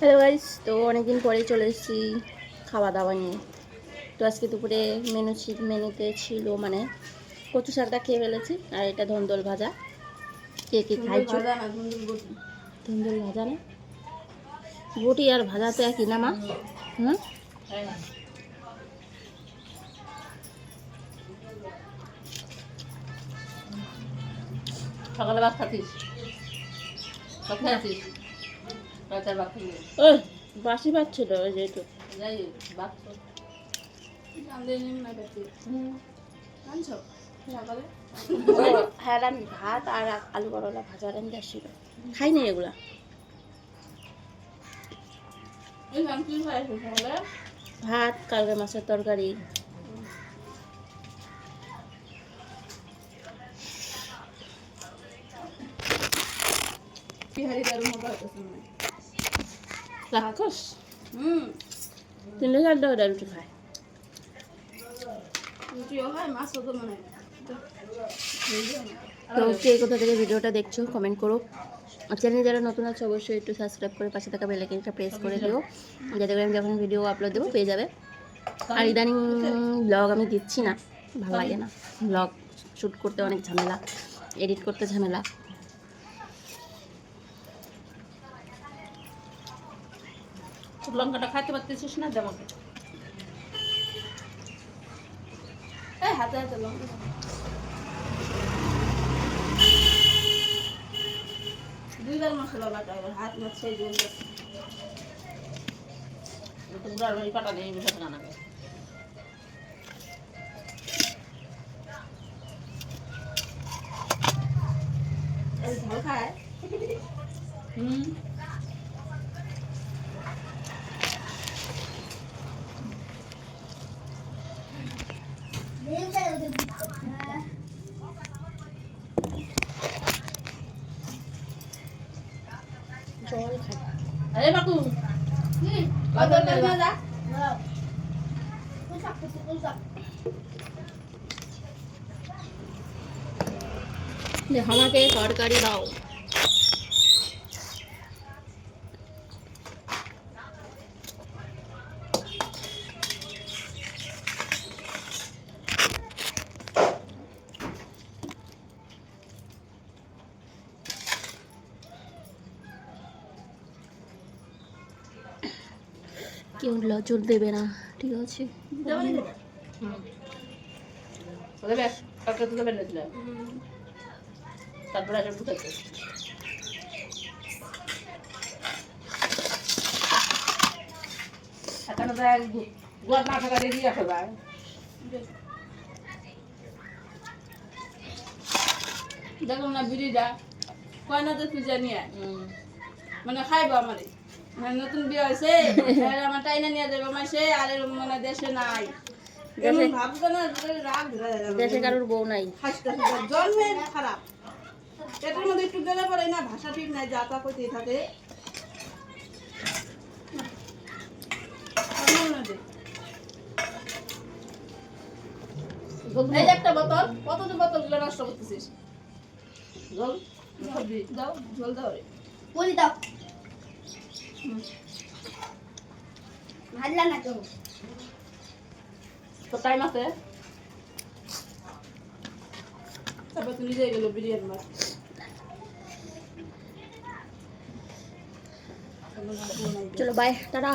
Hello guys তো অনেকদিন পরে চলে এসেছি খাওয়া দাওয়া নিয়ে। তো আজকে দুপুরে মেনু ছিল মেনুতে ছিল মানে কচু শাকটা খেয়ে ফেলেছি আর এটা ধন্দল ভাজা। কে কে খাইছো? ধন্দল ভাজা না? বটি আর ভাজা তো একই না মা? হুম। সকালে ভাত খাতিস? খেয়ে ওই বাসি ভাত ছিল ওই ভাত হ্যাঁ আমি ভাত আর আলু করলা ভাজা রান্না ছিল খাই নাই এগুলা? ভাত কালকে মাছের তরকারি। রাক্ষস হুম তিনটে চারটে ওটা রুটি খায় রুটিও মাছও তো মনে তো কে কোথা থেকে ভিডিওটা দেখছ কমেন্ট করো। আর চ্যানেলে যারা নতুন আছে অবশ্যই একটু সাবস্ক্রাইব করে পাশে থাকা বেলাইকনটা প্রেস করে দিও। যাতে করে আমি যখন ভিডিও আপলোড দেবো পেয়ে যাবে। আর ইদানিং ব্লগ আমি দিচ্ছি না ভালো লাগে না। ব্লগ শ্যুট করতে অনেক ঝামেলা এডিট করতে ঝামেলা। লঙ্কাটা খাইতে পারতেছিস না দেমাকে এই হাতে হাতে লঙ্কা। দুইবার মশলা বাটা হবে হাত মাছ সেই জন্য। তোমরা ওই কাটা নেই এই ঝাল খায়? হুম। আরে বাকু কত টাকা আমাকে তরকারি দাও। কেউ লজর দেবে না ঠিক আছে। তারপরে গোয়ার না থাকা রেডি রাখা যায় দেখো না বিড়িটা। কয় না তো তুই জানি মানে খাইবো আমারে। মানে নতুন বিয়ে হয়েছে আমার টাইনা নিয়ে যাবে মাসে আর এরকম মানে দেশে নাই। এমন ভাবছ না যে রাগ ধরে যাবে। দেশে কারোর বউ নাই। হাসতে হাসতে জন্মের খারাপ। পেটের মধ্যে একটু গেলে পরে না ভাষা ঠিক নাই যা তা করতেই থাকে। আমার মনে। এই একটা বোতল কত যে বোতলগুলো নষ্ট করতেছিস? জল? দাও। জল দাও। রে বলি দাও? ভাজলা না তো তো টাইম আছে। তারপর তুই নিজে গেলো বিরিয়ানি মাছ। চলো বাই টাটা।